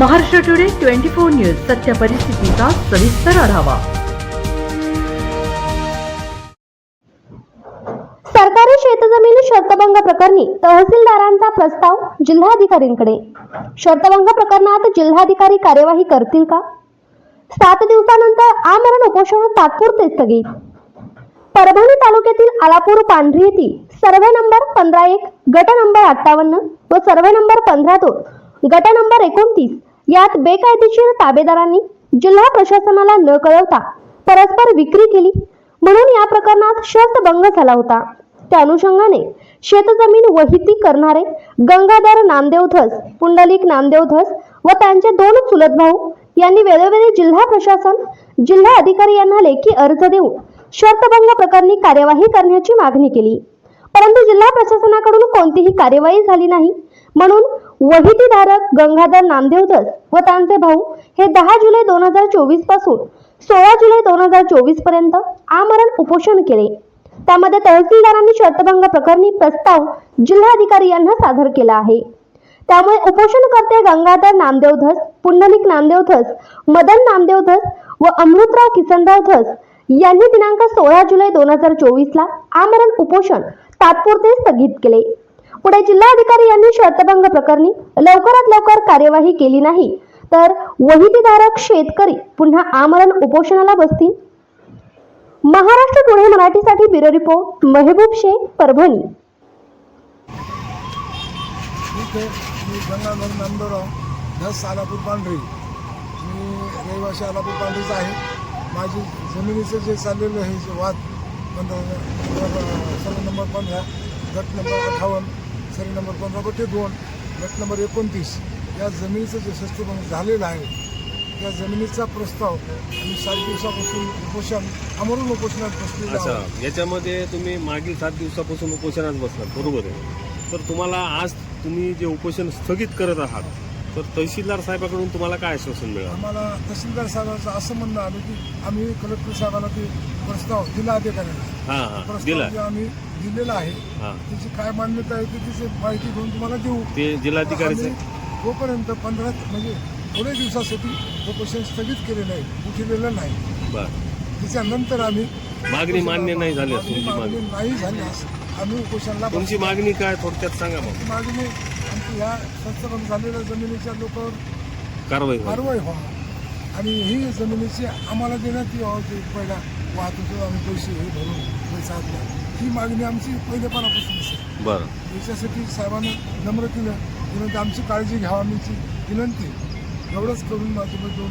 Maharashtra today twenty four news सत्य परिस्थितीचा सविस्तर आढावा. सरकारी शेतजमीन शर्तभंग प्रकरणी तहसीलदारांचा प्रस्ताव जिल्हाधिकारींकडे शर्तभंग प्रकरणात जिल्हाधिकारी कार्यवाही करतील का? सात दिवसानंतर आमरण उपोषण तात्पुरते स्थगित. परभणी तालुक्यातील आलापूर पांढरी येथील सर्वे नंबर पंधरा एक गट नंबर अठ्ठावन्न व सर्वे नंबर पंधरा दोन गट नंबर एकोणतीस. यात बेकायदेशीर ताबेदारांनी जिल्हा प्रशासनाला न कळवता परस्पर विक्री केली. म्हणून या प्रकरणात शर्तभंग झाला होता. त्या अनुषंगाने शेतजमीन वहिती करणारे गंगाधर नामदेव धस पुंडलिक नामदेव धस व त्यांचे दोन चुलत भाऊ यांनी वेळोवेळी जिल्हा प्रशासन जिल्हा अधिकारी यांना लेखी अर्ज देऊन शर्तभंग प्रकरणी कार्यवाही करण्याची मागणी केली. परंतु जिल्हा प्रशासनाकडून कोणतीही कार्यवाही झाली नाही. म्हणून वहितीधारक गंगाधर नामदेव धस व त्यांचे भाऊ हे दहा जुलै दोन हजार चोवीसपासून सोळा जुलै दोन हजार चोवीसपर्यंत आमरण उपोषण केले. त्यामध्ये तहसीलदारांनी शर्तभंग प्रकरणी प्रस्ताव जिल्हाधिकारी यांना सादर केला आहे. त्यामुळे उपोषणकर्ते गंगाधर नामदेव धस पुंडलिक नामदेव धस मदन नामदेव धस व अमृतराव किसनराव धस यांनी दिनांक सोळा जुलै दोन हजार चोवीस ला आमरण उपोषण तात्पुरते स्थगित केले. पुढे जिल्हाधिकारी यांनी शर्तभंग प्रकरणी लवकरात लवकर कार्यवाही केली नाही. तर वहितीधारक शेतकरी पुन्हा आमरण उपोषणाला बसतील? महाराष्ट्र टुडे मराठीसाठी ब्युरो रिपोर्ट मेहबूब शेख परभणी. ठीक आहे. मी गंगाधर नामदेवराव धस आलापूर पांढरी. मी रहिवासी आलापूर पांढरीचा आहे. माझी जमिनीचं जे चाललेलं आहे जे वाद पंधरा सर्व नंबर पंधरा गट नंबर अठ्ठावन्न सर्व नंबर पंधरा बटे दोन गट नंबर एकोणतीस. या जमिनीचं जे शस्त्रभंग झालेलं आहे त्या जमिनीचा प्रस्ताव मी सात दिवसापासून उपोषण अमरून उपोषणात बसलेलो अच्छा याच्यामध्ये तुम्ही मागील सात दिवसापासून उपोषणात बसलात बरोबर आहे. तर तुम्हाला आज तुम्ही जे उपोषण स्थगित करत आहात तर तहसीलदार साहेबाकडून तुम्हाला काय आश्वासन मिळालं? आम्हाला तहसीलदार साहेबांचं असं म्हणणं आलं की आम्ही कलेक्टर साहेबांना ते प्रस्ताव दिला अधिकाऱ्यांना हां हां. प्रस्ताव दिला. जे आम्ही दिलेला आहे हां. त्याची काय मान्यता आहे ती त्याची माहिती घेऊन तुम्हाला देऊ. ते जिल्हाधिकारीचे? आम्ही तोपर्यंत पंधरा म्हणजे थोड्या दिवसासाठी उपोषण स्थगित केलेलं आहे उठलेलं नाही. बर. त्याच्यानंतर आम्ही मागणी मान्य नाही झाली मागणी तुमची मागणी मागणी. नाही झाल्यास आम्ही उपोषणला तुमची. मागणी काय थोडक्यात सांगा मग. मागणी आमची ह्या संस्थापन झालेल्या जमिनीच्या लोकांवर कारवाई. कारवाई व्हावा आणि ही जमिनीची आम्हाला देण्यात यावं ते पहिला वाहतूक आम्ही पैसे हे भरून पैसा ही मागणी आमची पहिलेपणापासून असेल बरं. याच्यासाठी साहेबांना नम्र केलं. विनंती आमची काळजी घ्यावा आमची विनंती एवढंच करून माझं दोन